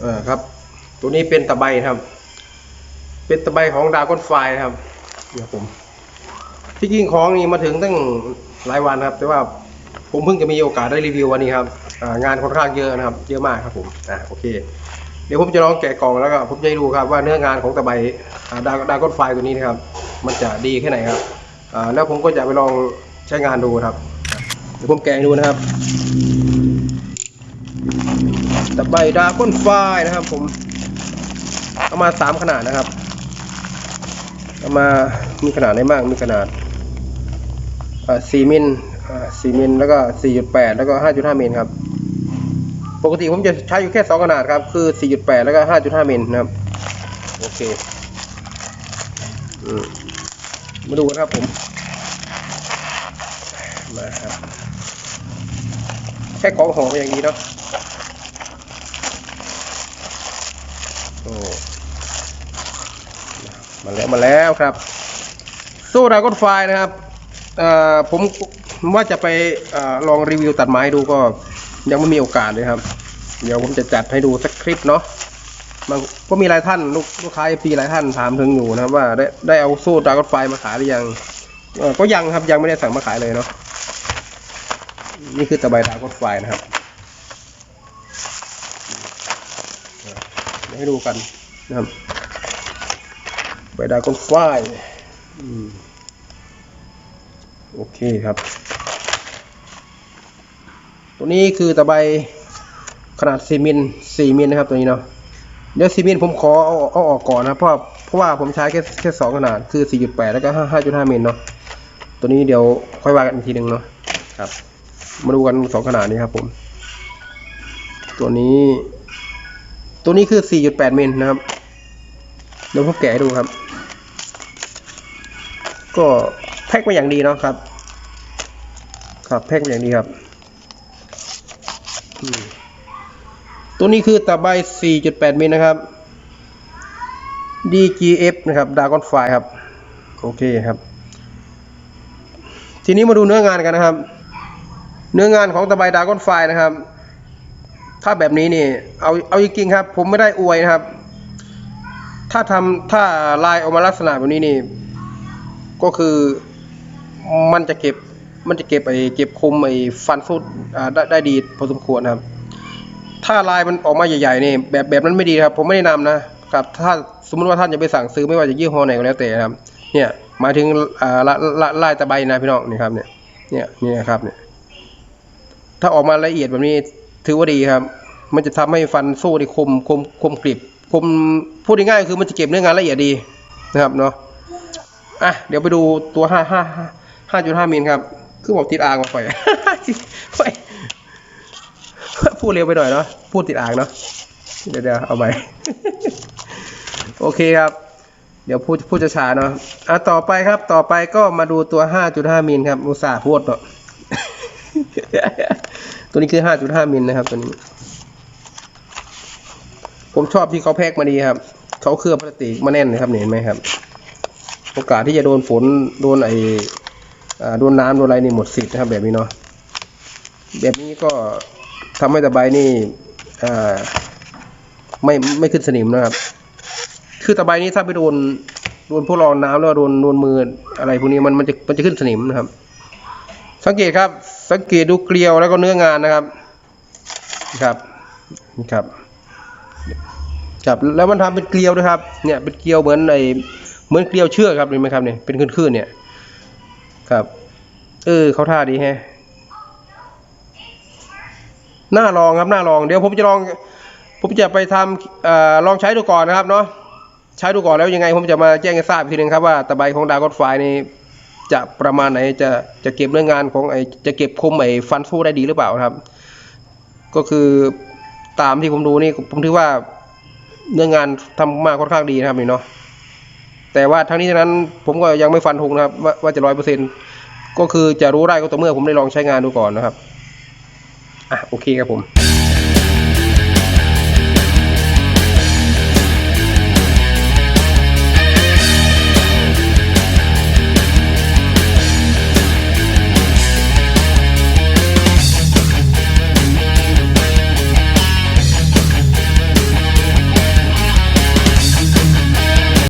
เออครับ ตัวนี้เป็นตะไบครับ เป็นตะไบของดาก้นไฟครับเนี่ยวผมที่จริงของนี่มาถึงตั้งหลายวันครับ แต่ว่าผมเพิ่งจะมีโอกาสได้รีวิววันนี้ครับงานค่อนข้างเยอะนะครับ เยอะมากครับผมอ่าโอเค เดี๋ยวผมจะลองแกะกล่องแล้วก็ผมจะดูครับว่าเนื้องานของตะไบอ่าดาดาก้นไฟตัวนี้นะครับ มันจะดีแค่ไหนครับอ่าแล้วผมก็จะไปลองใช้งานดูครับเดี๋ยวผมแกะดูนะครับ ตะไบดาก้อนไฟนะครับ ผมเอามาสามขนาดนะครับเอามามีขนาดไหนบ้างมีขนาดสี่มิลสี่มิลแล้วก็สี่จุดแปดแล้วก็ห้าจุดห้ามิลครับ ปกติผมจะใช้อยู่แค่สองขนาดครับ คือสี่จุดแปดแล้วก็ห้าจุดห้ามิลนะครับ โอเคอืมมาดูกันครับผม มาครับ แค่ของหอมอย่างนี้เนาะ โอ้ มาแล้วมาแล้วครับสู้ดากอนไฟนะครับผมว่าจะไปอลองรีวิวตัดไม้ดูก็ยังไม่มีโอกาสเลยครับ เดี๋ยวผมจะจัดให้ดูสักคลิปเนาะบางก็มีหลายท่านลูกลูกค้าปีหลายท่านถามถึงอยู่นะครับว่าได้ได้เอาสู้ดากอนไฟมาขายหรือยังก็ยังครับยังไม่ได้สั่งมาขายเลยเนาะนี่คือตะไบดากอนไฟนะครับ ให้ดูกันนะครับใบดาก้อนฝ้ายอืมโอเคครับ ตัวนี้คือตะไบขนาด4มิล4มิลนะครับตัวนี้เนาะเดี๋ยว4มิลผมขอเอาเอาออกก่อนนะเพราะว่าเพราะว่าผมใช้แค่แค่สองขนาดคือ 4.8 แล้วก็5 5.5มิลเนาะตัวนี้เดี๋ยวค่อยว่ากันอีกทีหนึ่งเนาะครับ มาดูกันสองขนาดนี้ครับผม ตัวนี้ ตัวนี้คือ 4.8มิลนะครับเดี๋ยวผมแกะให้ดูครับ ก็แพ็คมาอย่างดีเนาะครับ ครับแพ็คมาอย่างดีครับ ตัวนี้คือตะไบ 4.8มิลนะครับ DGF นะครับ Dragon Fly ครับ โอเคครับ ทีนี้มาดูเนื้องานกันนะครับ เนื้องานของตะไบ Dragon Fly นะครับ ถ้าแบบนี้นี่ เอาเอาจริงๆครับ ผมไม่ได้อวยนะครับ ถ้าทำถ้าลายออกมาลักษณะแบบนี้นี่ ก็คือมันจะเก็บมันจะเก็บไอ้เก็บคุมไอ้ฟันฟุตอ่าได้ได้ดีพอสมควรครับ ถ้าลายมันออกมาใหญ่ๆนี่แบบแบบนั้นไม่ดีครับ ผมไม่แนะนำนะครับ ถ้าสมมติว่าท่านจะไปสั่งซื้อไม่ว่าจะยี่ห้อไหนก็แล้วแต่นะครับ เนี่ยหมายถึงละลลายตะไบนะพี่น้องนี่ครับเนี่ย เนี่ยนี่นะครับเนี่ยถ้าออกมาละเอียดแบบนี้ ถือว่าดีครับ มันจะทำให้ฟันสู้ได้คมคมคมกริบคมพูดง่ายๆคือมันจะเก็บเนื้องานละเอียดดีนะครับเนาะอะเดี๋ยวไปดูตัวห้าห้าห้าจุดห้ามิลครับ คือบอกติดอ่างมาไปไปพูดเร็วไปหน่อยเนาะพูดติดอ่างเนาะเดี๋ยวเดี๋ยวเอาใหม่โอเคครับ เดี๋ยวพูดพูดช้าเนาะอะต่อไปครับ ต่อไปก็มาดูตัวห้าจุดห้ามิลครับอุตส่าห์พูดเนาะ ตัวนี้คือ 5.5 มิลนะครับตัวนี้ ผมชอบที่เขาแพ็กมาดีครับ เขาเคลือบพลาสติกมาแน่นนะครับเห็นไหมครับ โอกาสที่จะโดนฝนโดนไอโดนน้ำโดนอะไรนี่หมดสิทธิ์นะครับแบบนี้เนาะ แบบนี้ก็ทำให้ตะไบนี่ไม่ไม่ขึ้นสนิมนะครับ คือตะไบนี้ถ้าไปโดนโดนพวกรองน้ำแล้วโดนโดนมืออะไรพวกนี้มันมันจะมันจะขึ้นสนิมนะครับ สังเกตครับ สังเกตดูเกลียวแล้วก็เนื้องานนะครับ ครับครับครับแล้วมันทำเป็นเกลียวด้วยครับ เนี่ยเป็นเกลียวเหมือนไอเหมือนเกลียวเชือกครับเห็นไหมครับเนี่ยเป็นคลื่นๆเนี่ยครับ เออเขาท่าดีแฮะน่าลองครับน่าลองเดี๋ยวผมจะลองผมจะไปทำอ่อลองใช้ดูก่อนนะครับเนาะใช้ดูก่อนแล้วยังไงผมจะมาแจ้งให้ทราบทีหนึงครับว่าตะไบของดาวกอนไฟนี่ จะประมาณไหนจะจะเก็บเรื่องงานของไอจะเก็บคมไอฟันสู้ได้ดีหรือเปล่าครับ ก็คือตามที่ผมดูนี่ผมถือว่าเรื่องงานทำมาค่อนข้างดีนะครับนี่เนาะแต่ว่าทั้งนี้ทั้งนั้นผมก็ยังไม่ฟันธงนะครับ ว่าว่าจะร้อยเปอร์เซ็นก็คือจะรู้ได้ก็ต่อเมื่อผมได้ลองใช้งานดูก่อนนะครับอะโอเคครับผม